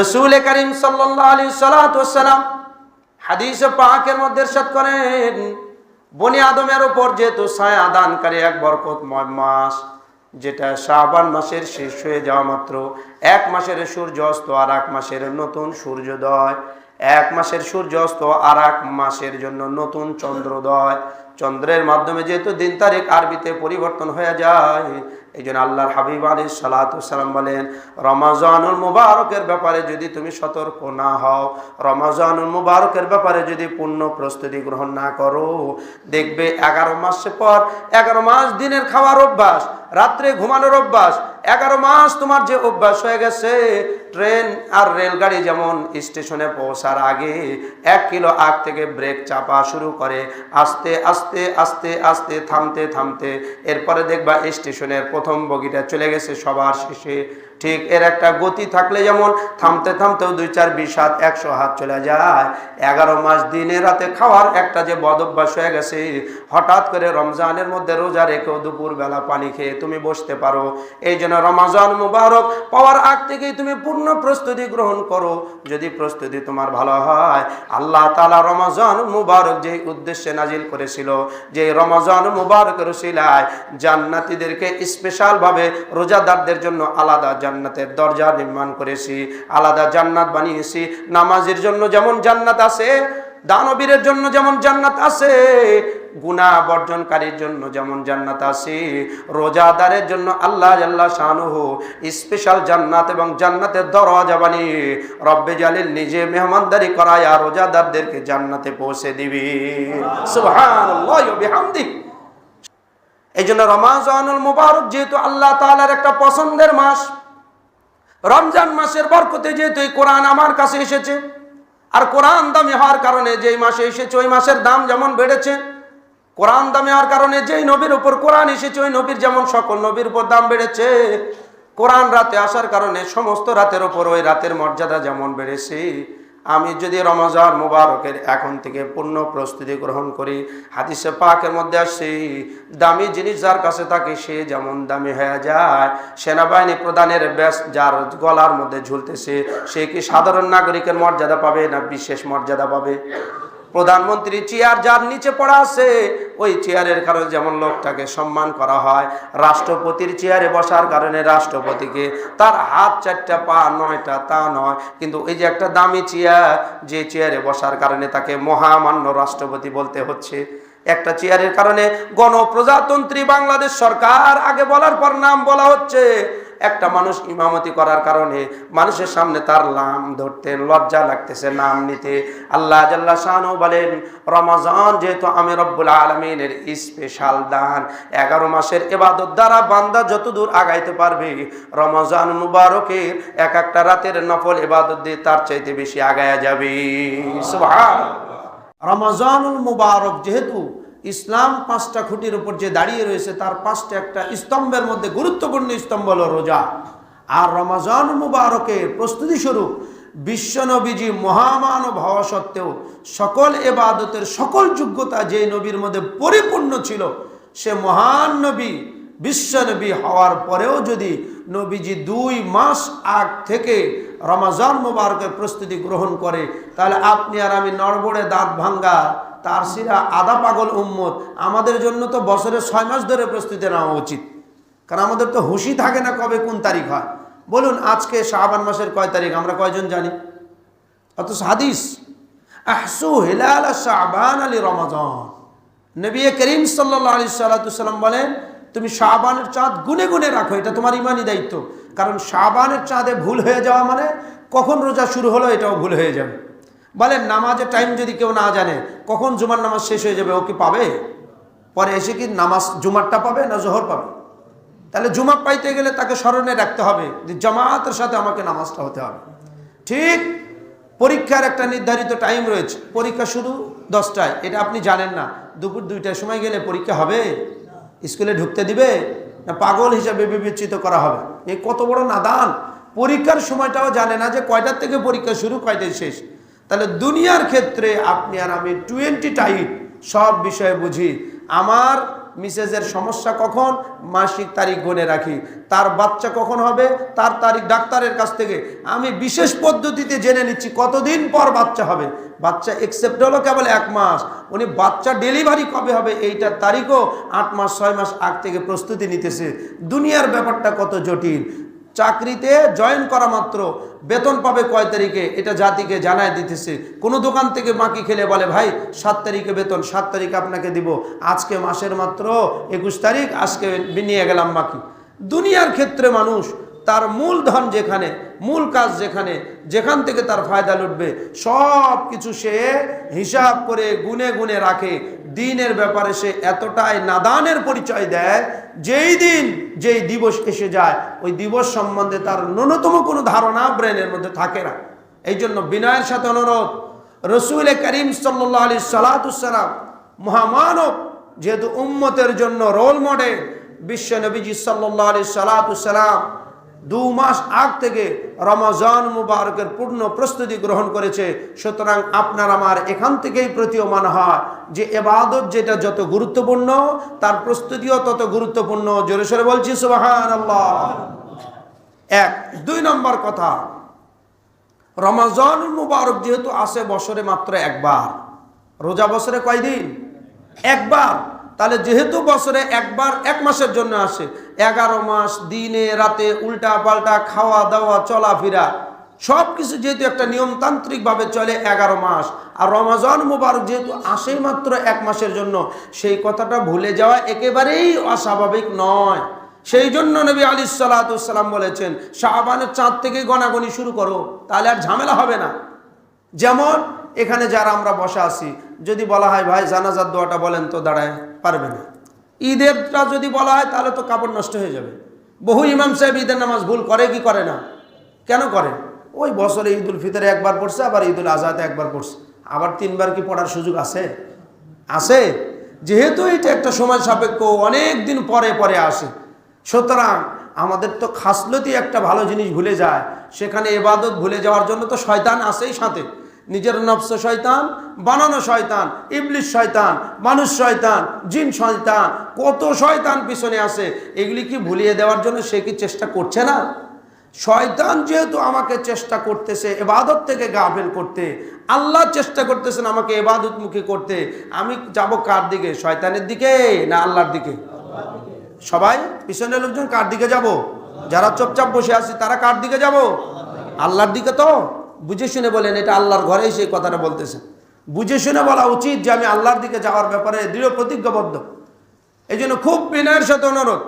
রসুল করিম সাল্লাহ আলী সালাম হাদিস পাকের মধ্যে সাত করেন, বনি আদমের ওপর যেহেতু ছায়া দানকারী এক বরকতময় মাস, যেটা শাবান মাসের শেষ হয়ে যাওয়া মাত্র, এক মাসের সূর্য অস্ত আর এক মাসের নতুন সূর্যোদয়, এক মাসের সূর্য অস্ত আর এক মাসের জন্য নতুন চন্দ্রোদয়, চন্দ্রের মাধ্যমে যেহেতু দিন তারিখ আরবিতে পরিবর্তন হয়ে যায় এই জন্য আল্লাহর হাবিব আলী সালাতাম বলেন, রমাজানুল মুবারকের ব্যাপারে যদি তুমি সতর্ক না হও, রমাজানুল মুবারকের ব্যাপারে যদি পূর্ণ প্রস্তুতি গ্রহণ না করো, দেখবে এগারো মাস পর, এগারো মাস দিনের খাওয়ার অভ্যাস, রাত্রে ঘুমানোর অভ্যাস এগারো মাস তোমার যে অভ্যাস হয়ে গেছে, ট্রেন আর রেলগাড়ি যেমন স্টেশনে পৌঁছার আগে এক কিলো আগ থেকে ব্রেক চাপা শুরু করে, আস্তে আস্তে আস্তে আস্তে, থামতে থামতে, এরপরে দেখবা স্টেশনের প্রথম বগিটা চলে গেছে সবার শেষে। ঠিক, এর একটা গতি থাকলে যেমন থামতে থামতেও দুই, চার, বিশ হাত একশো হাত চলে যায়। এগারো মাস দিনে রাতে খাওয়ার একটা যে বদ অভ্যাস হয়ে গেছে, হঠাৎ করে রমজানের মধ্যে রোজা রেখেও দুপুর বেলা পানি খেয়ে তুমি বসতে পারো। এই জন্য রমাজান মুবারক পাওয়ার আগ থেকেই তুমি পূর্ণ প্রস্তুতি গ্রহণ করো। যদি প্রস্তুতি তোমার ভালো হয়, আল্লাহ তালা রমাজান মুবারক যে উদ্দেশ্যে নাজিল করেছিল যে রমাজান মুবারক রসিলায় জান্নাতিদেরকে স্পেশালভাবে রোজাদারদের জন্য আলাদা জান্নাতের দরজা নির্মাণ করেছি, আলাদা জান্নাত বানিয়েছি। নামাজের জন্য যেমন জান্নাত আছে, দানবীরের জন্য যেমন জান্নাত আছে গুণা বর্জনকারীর জন্য যেমন জান্নাত আছে, রোজাদারের জন্য আল্লাহ আল্লাহ শাহনুহু স্পেশাল জান্নাত এবং জান্নাতের দরজা বানিয়ে রব্বে জালিল নিজে মেহমানদারি করায় আর রোজাদারদেরকে জান্নাতে পৌঁছে দিবি। এই জন্য রমাজানুল মুবারক যেহেতু আল্লাহ তাআলার একটা পছন্দের মাস রমজান মাসের বরকতে যেহেতু এই কোরআন আমার কাছে এসেছে, আর কোরআন দামি হওয়ার কারণে যেই মাসে এসেছে, ওই মাসের দাম যেমন বেড়েছে, কোরআন দামি হওয়ার কারণে যেই নবীর উপর কোরআন এসেছে, ওই নবীর যেমন সকল নবীর উপর দাম বেড়েছে, কোরআন রাতে আসার কারণে সমস্ত রাতের ওপর ওই রাতের মর্যাদা যেমন বেড়েছে আমি যদি রমজান মুবারকের এখন থেকে পূর্ণ প্রস্তুতি গ্রহণ করি, হাদিসে পাকের মধ্যে আসছি, দামি জিনিস যার কাছে থাকে সে যেমন দামি হয়ে যায়, সেনাবাহিনী প্রধানের ব্যাস যার গলার মধ্যে ঝুলতেছে, সে কি সাধারণ নাগরিকের মর্যাদা পাবে না বিশেষ মর্যাদা পাবে? প্রধানমন্ত্রী চেয়ার যার নিচে পড়া আছে, ওই চেয়ারের কারণে যেমন লোকটাকে সম্মান করা হয়, রাষ্ট্রপতির চেয়ারে বসার কারণে রাষ্ট্রপতিকে তার হাত চারটা পা নয়টা তা নয়, কিন্তু এই যে একটা দামি চেয়ার, যে চেয়ারে বসার কারণে তাকে মহামান্য রাষ্ট্রপতি বলতে হচ্ছে। একটা চেয়ারের কারণে গণপ্রজাতন্ত্রী বাংলাদেশ সরকার, আগে বলার পর নাম বলা হচ্ছে। একটা মানুষ ইমামতি করার কারণে মানুষের সামনে তার নাম ধরতে লজ্জা লাগতেছে, নাম নিতে। আল্লাহ জাল্লা বলেন, রমাজান যেহেতু আমি রব্বুল আলমিনের স্পেশাল দান, এগারো মাসের এবাদত দ্বারা বান্দা যতদূর আগাইতে পারবে, রমজান মুবারকের এক একটা রাতের নফল এবাদত দিয়ে তার চাইতে বেশি আগায়া যাবে। রমজানুল মুবারক যেহেতু ইসলাম পাঁচটা খুঁটির উপর যে দাঁড়িয়ে রয়েছে, তার পাঁচটা একটা স্তম্ভের মধ্যে গুরুত্বপূর্ণ স্তম্ভ হল রোজা। আর রমাজান মুবারকের প্রস্তুতি স্বরূপ বিশ্বনবীজি মহামানব হওয়া সত্ত্বেও সকল এবাদতের সকল যোগ্যতা যে নবীর মধ্যে পরিপূর্ণ ছিল, সে মহান নবী বিশ্বনবী হওয়ার পরেও যদি নবীজি দুই মাস আগ থেকে রমাজান মুবারকের প্রস্তুতি গ্রহণ করে, তাহলে আপনি আর আমি নড়বড়ে দাঁত ভাঙ্গা তার সিরা আদা পাগল উম্মত। আমাদের জন্য তো বছরে ছয় মাস ধরে প্রস্তুতি নেওয়া উচিত। কারণ আমাদের তো হুশি থাকে না কবে কোন তারিখ হয়। বলুন, আজকে শাহবান মাসের কয় তারিখ? আমরা কয়জন জানি? অথচ হাদিস, আহসু হিলাল শাহবান আলী রমাজান। নবী করিম সাল্লাহ আলি সাল্লাতুসাল্লাম বলেন, তুমি শাহবানের চাঁদ গুনে গুনে রাখো, এটা তোমার ইমানই দায়িত্ব। কারণ শাহবানের চাঁদে ভুল হয়ে যাওয়া মানে কখন রোজা শুরু হলো এটাও ভুল হয়ে যাবে। বলেন, নামাজের টাইম যদি কেউ না জানে, কখন জুমার নামাজ শেষ হয়ে যাবে, ও কি পাবে? পরে এসে কি নামাজ জুমারটা পাবে না জোহর পাবে? তাহলে জুমা পাইতে গেলে তাকে স্মরণে রাখতে হবে যে জামাতের সাথে আমাকে নামাজটা হতে হবে। ঠিক পরীক্ষার একটা নির্ধারিত টাইম রয়েছে। পরীক্ষা শুরু দশটায়, এটা আপনি জানেন না। দুপুর দুইটার সময় গেলে পরীক্ষা হবে। স্কুলে ঢুকতে দিবে না পাগল হিসাবে বিবেচিত করা হবে? এই কত বড় নাদান। পরীক্ষার সময়টাও জানে না যে কয়টার থেকে পরীক্ষা শুরু, কয়টায় শেষ। তাহলে দুনিয়ার ক্ষেত্রে আপনি আর আমি টোয়েন্টি টাইট সব বিষয়ে বুঝি। আমার মিসেজের সমস্যা কখন? মাসিক তারিখ গুনে রাখি। তার বাচ্চা কখন হবে? তার তারিখ ডাক্তারের কাছ থেকে। আমি বিশেষ পদ্ধতিতে জেনে নিচ্ছি কতদিন পর বাচ্চা হবে। বাচ্চা একসেপ্ট হলো কেবল এক মাস। উনি বাচ্চা ডেলিভারি কবে হবে এইটার তারিখও আট মাস, ছয় মাস আগ থেকে প্রস্তুতি নিতেছে। দুনিয়ার ব্যাপারটা কত জটিল। চাকরিতে জয়েন করা মাত্র। বেতন পাবে কয় তারিখে? এটা জাতিকে জানায় দিতেছে। কোনো দোকান থেকে বাকি খেলে বলে, ভাই, সাত তারিখে বেতন, সাত তারিখে আপনাকে দিব। আজকে মাসের মাত্র একুশ তারিখ, আজকে নিয়ে গেলাম বাকি দুনিয়ার ক্ষেত্রে মানুষ তার মূল ধন যেখানে, মূল কাজ যেখানে, যেখান থেকে তার ফায়দা লুটবে সব কিছু সে হিসাব করে গুনে গুনে রাখে। দিনের ব্যাপারে সে এতটাই নাদানের পরিচয় দেয়, যেই দিন যেই দিবস এসে যায়, ওই দিবস সম্বন্ধে তার ন্যূনতম কোনো ধারণা ব্রেনের মধ্যে থাকে না। এই জন্য বিনয়ের সাথে অনুরোধ, রসুল করিম সাল্লাহ আলী সালাতুসালাম মহামানব, যেহেতু উম্মতের জন্য রোল মডেল, বিশ্ব নবীজি সাল্লাহ আলী সালাতুসালাম দু মাস আগ থেকে রমজান মুবারকের পূর্ণ প্রস্তুতি গ্রহণ করেছে। সুতরাং আপনার আমার এখান থেকেই প্রতীয়মান হয় যে এবাদত যেটা যত গুরুত্বপূর্ণ, তার প্রস্তুতিও তত গুরুত্বপূর্ণ। জোরে সোরে বলছি সুবাহান আল্লাহ এক, দুই নম্বর কথা, রমজান মুবারক যেহেতু আসে বছরে মাত্র একবার, রোজা বছরে কয়দিন? একবার। তাহলে যেহেতু বছরে একবার এক মাসের জন্য আসে, এগারো মাস, দিনে, রাতে, উল্টা পাল্টা খাওয়া দাওয়া, চলাফেরা সব কিছু যেহেতু একটা নিয়মতান্ত্রিকভাবে চলে এগারো মাস। আর রমাজান মুবারক যেহেতু আসেই মাত্র এক মাসের জন্য, সেই কথাটা ভুলে যাওয়া একেবারেই অস্বাভাবিক নয়। সেই জন্য নবী আলী সাল্লাম বলেছেন শাহবানের চাঁদ থেকে গণাগণি শুরু করো, তাহলে আর ঝামেলা হবে না। যেমন এখানে যারা আমরা বসা আছি যদি বলা হয়, ভাই, জানাজার দোয়াটা বলেন তো দাঁড়ায়, পারবে না। ঈদেরটা যদি বলা হয়, তাহলে তো কাপড় নষ্ট হয়ে যাবে। বহু ইমাম সাহেব ঈদের নামাজ ভুল করে কি করে না? কেন করে? ওই বছরে ঈদ উল ফিতরে একবার পড়ছে, আবার ঈদ উল আজহাতে একবার পড়ছে। আবার তিনবার কি পড়ার সুযোগ আছে? আছে। যেহেতু এটা একটা সময় সাপেক্ষ, অনেক দিন পরে পরে আসে। সুতরাং আমাদের তো খাসলতি একটা ভালো জিনিস ভুলে যায়। সেখানে এবাদত ভুলে যাওয়ার জন্য তো শয়তান আসেই সাথে। নিজের নফস শয়তান, বানানো শয়তান ইবলিশ শয়তান, মানুষ শয়তান, জিন শয়তান, কত শয়তান পিছনে আসে এগুলি কি ভুলিয়ে দেওয়ার জন্য সে কি চেষ্টা করছে না? শয়তান যেহেতু আমাকে চেষ্টা করতেছে, এবাদত থেকে গাফেল করতে, আল্লাহ চেষ্টা করতেছেন আমাকে এবাদতমুখী করতে, আমি যাব কার দিকে? শয়তানের দিকে না আল্লাহর দিকে? সবাই, পিছনের লোকজন কার দিকে যাব? যারা চুপচাপ বসে আছে, তারা কার দিকে যাব? আল্লাহর দিকে তো? বুঝে শুনে বলেন, এটা আল্লাহর ঘরেই সেই কথাটা বলতেছে। বুঝে শুনে বলা উচিত যে আমি আল্লাহর দিকে যাওয়ার ব্যাপারে দৃঢ় প্রতিজ্ঞাবদ্ধ। এই জন্য খুব বিনয়ের সাথে অনুরোধ।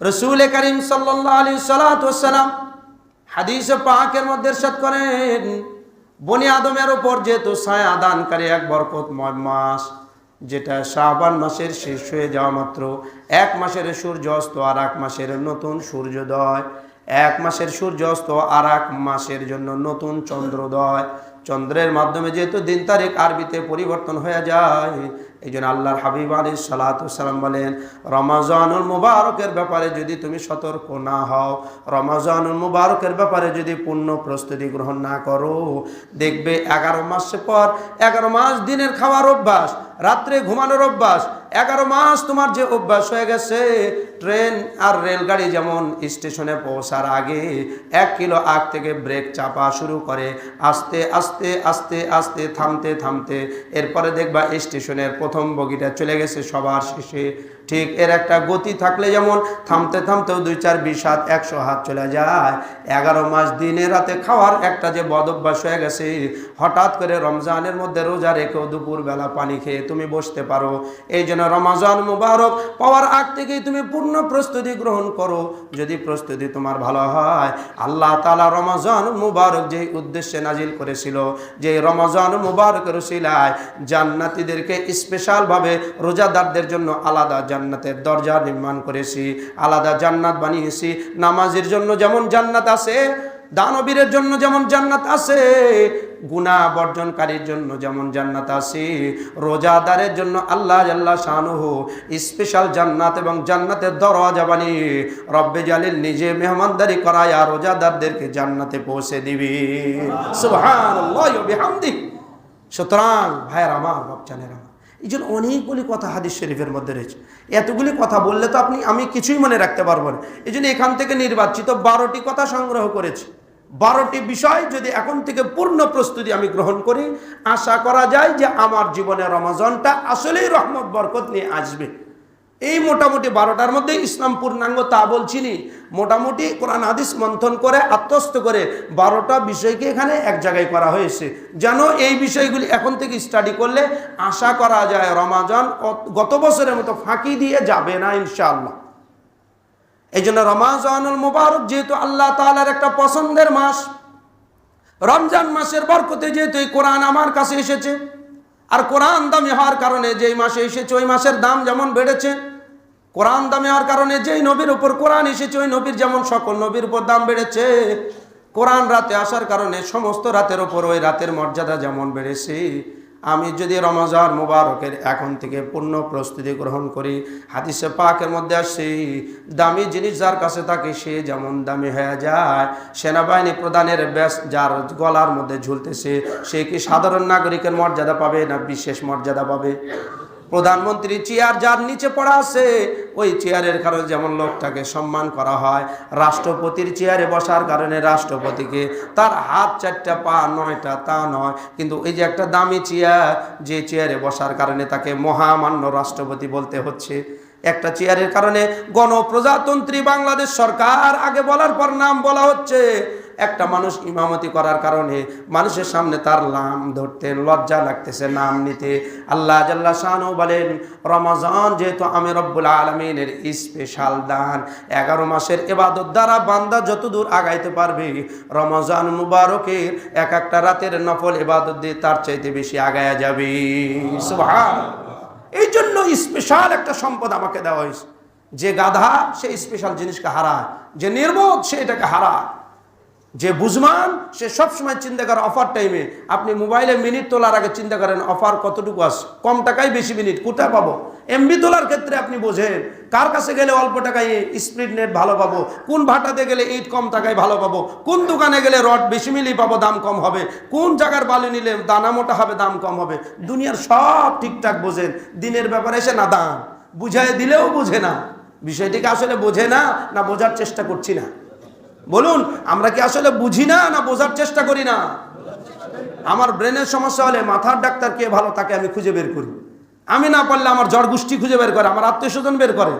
রসুল করিম সালাম হাদিস পাকের মধ্যে সাত করেন, বনি আদমের ওপর যেহেতু ছায়া দানকারী এক বরকতময় মাস, যেটা শাহবান মাসের শেষ হয়ে যাওয়া মাত্র, এক মাসের সূর্য অস্ত আর এক মাসের নতুন সূর্যোদয় এক মাসের সূর্য অস্ত আর এক মাসের জন্য নতুন চন্দ্রোদয় চন্দ্রের মাধ্যমে যেহেতু দিন তারিখ আরবিতে পরিবর্তন হয়ে যায়, এই জন্য আল্লাহর হাবিব আলী সালাতাম বলেন, রমাজানুল মুবারকের ব্যাপারে যদি তুমি সতর্ক না হও, রমাজানুল মুবারকের ব্যাপারে যদি পূর্ণ প্রস্তুতি গ্রহণ না করো, দেখবে এগারো মাস পর, এগারো মাস দিনের খাওয়ার অভ্যাস, রাত্রে ঘুমানোর অভ্যাস এগারো মাস তোমার যে অভ্যাস হয়ে গেছে, ট্রেন আর রেলগাড়ি যেমন স্টেশনে পৌঁছার আগে এক কিলো আগ থেকে ব্রেক চাপা শুরু করে, আস্তে আস্তে আস্তে আস্তে, থামতে থামতে, এরপরে দেখবা স্টেশনের প্রথম বগিটা চলে গেছে সবার শেষে। ঠিক, এর একটা গতি থাকলে যেমন থামতে থামতেও দুই চার বিশ হাত একশো হাত চলে যায়। এগারো মাস দিনে রাতে খাওয়ার একটা যে বদ অভ্যাস হয়ে গেছে, হঠাৎ করে রমজানের মধ্যে রোজা রেখেও দুপুরবেলা পানি খেয়ে তুমি বসতে পারো। এই জন্য রমাজান মুবারক পাওয়ার আগ থেকেই তুমি পূর্ণ প্রস্তুতি গ্রহণ করো। যদি প্রস্তুতি তোমার ভালো হয়, আল্লাহ তালা রমাজান মুবারক যে উদ্দেশ্যে নাজিল করেছিল যে রমাজান মুবারকের শিলায় জান্নাতিদেরকে স্পেশালভাবে রোজাদারদের জন্য আলাদা জান্নাতের দরজা নির্মাণ করেছি, আলাদা জান্নাত বানিয়েছি। নামাজের জন্য যেমন জান্নাত আছে, দানবীরের জন্য যেমন জান্নাত আছে গুণা বর্জনকারীর জন্য যেমন জান্নাত আছে, রোজাদারের জন্য আল্লাহ আল্লাহ শাহনুহ স্পেশাল জান্নাত এবং জান্নাতের দরজা বানিয়ে রব্বে জালিল নিজে মেহমানদারি করায় আর রোজাদারদেরকে জান্নাতে পৌঁছে দিবি। সুতরাং ভাইয়ের, আমার বাপচানের এই জন্য অনেকগুলি কথা হাদিস শরীফের মধ্যে রয়েছে। এতগুলি কথা বললে তো আপনি, আমি কিছুই মনে রাখতে পারব না। এই জন্য এখান থেকে নির্বাচিত বারোটি কথা সংগ্রহ করেছে। বারোটি বিষয় যদি এখন থেকে পূর্ণ প্রস্তুতি আমি গ্রহণ করি, আশা করা যায় যে আমার জীবনে রমাজনটা আসলেই রহমত, বরকত নিয়ে আসবে। এই মোটামুটি বারোটার মধ্যে ইসলাম পূর্ণাঙ্গ তা বলছিনি মোটামুটি কোরআন হাদিস মন্থন করে, আত্মস্থ করে বারোটা বিষয়কে এখানে এক জায়গায় করা হয়েছে। যেন এই বিষয়গুলি এখন থেকে স্টাডি করলে আশা করা যায় রমাজান গত বছরের মতো ফাঁকি দিয়ে যাবে না ইনশাআল্লাহ। এই জন্য রমাজানুল মুবারক যেহেতু আল্লাহ তাআলার একটা পছন্দের মাস, রমজান মাসের বরকতে যেহেতু এই কোরআন আমার কাছে এসেছে, আর কোরআন দামি হওয়ার কারণে যেই মাসে এসেছে, ওই মাসের দাম যেমন বেড়েছে কোরআন দামি হওয়ার কারণে যেই নবীর উপর কোরআন এসেছে, ওই নবীর যেমন সকল নবীর উপর দাম বেড়েছে, কোরআন রাতে আসার কারণে সমস্ত রাতের ওপর ওই রাতের মর্যাদা যেমন বেড়েছে। আমি যদি রমজান মুবারকের এখন থেকে পূর্ণ প্রস্তুতি গ্রহণ করি, হাদিসে পাকের মধ্যে আসছি, দামি জিনিস যার কাছে থাকে সে যেমন দামি হয়ে যায়, সেনাবাহিনী প্রধানের ব্যাস যার গলার মধ্যে ঝুলতেছে, সে কি সাধারণ নাগরিকের মর্যাদা পাবে না বিশেষ মর্যাদা পাবে? প্রধানমন্ত্রী চেয়ার যার নিচে পড়া আছে ওই চেয়ারের কারণে যেমন লোকটাকে সম্মান করা হয়, রাষ্ট্রপতির চেয়ারে বসার কারণে রাষ্ট্রপতিকে তার হাত চারটা পা নয়টা তা নয়, কিন্তু এই যে একটা দামি চেয়ার, যে চেয়ারে বসার কারণে তাকে মহামান্য রাষ্ট্রপতি বলতে হচ্ছে। একটা চেয়ারের কারণে গণপ্রজাতন্ত্রী বাংলাদেশ সরকার আগে বলার পর নাম বলা হচ্ছে। একটা মানুষ ইমামতি করার কারণে মানুষের সামনে তার নাম ধরতেন লজ্জা লাগতেছে, নাম নিতে। আল্লাহ জাল্লা শাহানু বলেন, রমাজান যেহেতু আমি রব্বুল আলমিনের স্পেশাল দান, এগারো মাসের এবাদত দ্বারা বান্দা যতদূর আগাইতে পারবে, রমজান মুবারকের এক একটা রাতের নফল এবাদত দিয়ে তার চাইতে বেশি আগায়া যাবে। এই জন্য স্পেশাল একটা সম্পদ আমাকে দেওয়া হয়েছে। যে গাধা সে স্পেশাল জিনিসকে হারায়, যে নির্বোধ সে এটাকে হারায়। যে বুঝমান, সে সবসময় চিন্তা করে অফার টাইমে আপনি মোবাইলে মিনিট তোলার আগে চিন্তা করেন অফার কতটুকু আছে কম টাকায় বেশি মিনিট কোথায় পাবো? এমবি তোলার ক্ষেত্রে আপনি বোঝেন, কার কাছে গেলে অল্প টাকায় স্পিড নেট ভালো পাবো? কোন ভাটাতে গেলে ইট কম টাকায় ভালো পাবো? কোন দোকানে গেলে রড বেশি মিলি পাবো, দাম কম হবে? কোন জায়গার বালু নিলে দানা মোটা হবে, দাম কম হবে? দুনিয়ার সব ঠিকঠাক বোঝেন, দিনের ব্যাপারে এসে না দাম বুঝাই দিলেও বোঝে না। বিষয়টিকে আসলে বোঝে না না বোঝার চেষ্টা করছি না। বলুন, আমরা কি আসলে বুঝি না না বোঝার চেষ্টা করি না? আমার ব্রেনের সমস্যা হলে মাথার ডাক্তার কে ভালো তাকে আমি খুঁজে বের করি। আমি না পারলে আমার জ্বর গোষ্ঠী খুঁজে বের করে, আমার আত্মীয় স্বজন বের করে।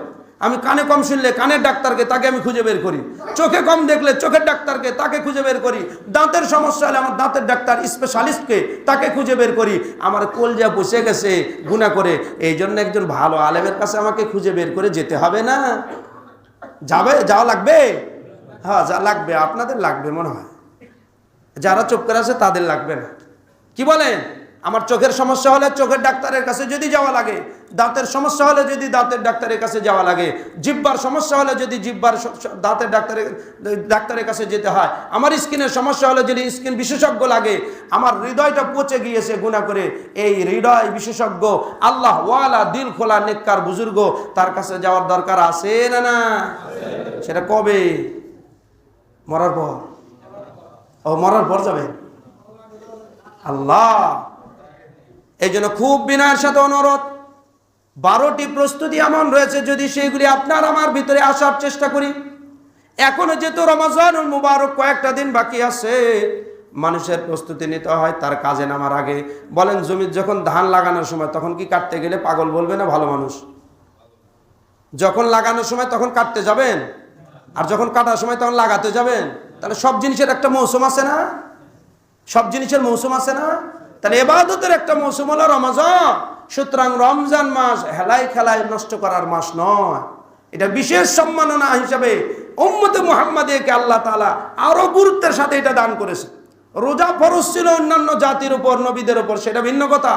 আমি কানে কম শুনলে কানের ডাক্তারকে তাকে আমি খুঁজে বের করি। চোখে কম দেখলে চোখের ডাক্তারকে তাকে খুঁজে বের করি। দাঁতের সমস্যা হলে আমার দাঁতের ডাক্তার স্পেশালিস্টকে তাকে খুঁজে বের করি। আমার কলজা বসে গেছে গুণা করে এই জন্য একজন ভালো আলেমের কাছে আমাকে খুঁজে বের করে যেতে হবে না। যাবে, যাওয়া লাগবে? হ্যাঁ যা লাগবে, আপনাদের লাগবে মনে হয়। যারা চোখ করে আছে, তাদের লাগবে না। কি বলেন আমার চোখের সমস্যা হলে চোখের ডাক্তারের কাছে যদি যাওয়া লাগে, দাঁতের সমস্যা হলে যদি দাঁতের ডাক্তারের কাছে যাওয়া লাগে, জিব্বার সমস্যা হলে যদি জিব্বার দাঁতের ডাক্তারের ডাক্তারের কাছে যেতে হয়, আমার স্কিনের সমস্যা হলে যদি স্কিন বিশেষজ্ঞ লাগে, আমার হৃদয়টা পচে গিয়েছে গুণা করে, এই হৃদয় বিশেষজ্ঞ, আল্লাহ ওয়ালা দিল খোলা নেককার বুজুর্গ, তার কাছে যাওয়ার দরকার আছে না না? সেটা কবে? মরার পর। ও, মরার পর যাবে? আল্লাহ! এই জন্য খুব বিনয়ের সাথে অনুরোধ। বারোটি প্রস্তুতি এমন রয়েছে যদি সেইগুলি আপনার আমার ভিতরে আসার চেষ্টা করি। এখনও যেহেতু রমাজানুল মুবারক কয়েকটা দিন বাকি আছে, মানুষের প্রস্তুতি নিতে হয়, তার কাজে নামার আগে। বলেন, জমির যখন ধান লাগানোর সময় তখন কি কাটতে গেলে পাগল বলবে না ভালো মানুষ? যখন লাগানোর সময় তখন কাটতে যাবেন? আর যখন কাটার সময় তখন লাগাতে যাবেন, তাহলে সব জিনিসের একটা মৌসুম আছে না? সব জিনিসের মৌসুম আছে না? তাহলে এবাদতের একটা মৌসুম হলো রমজান। সুতরাং রমজান মাস হেলাই খেলায় নষ্ট করার মাস নয়। এটা বিশেষ সম্মাননা হিসাবে উম্মতে মুহাম্মাদিয়াকে আল্লাহ তাআলা আরও গুরুত্বের সাথে এটা দান করেছে। রোজা ফরজ ছিল অন্যান্য জাতির উপর, নবীদের উপর, সেটা ভিন্ন কথা।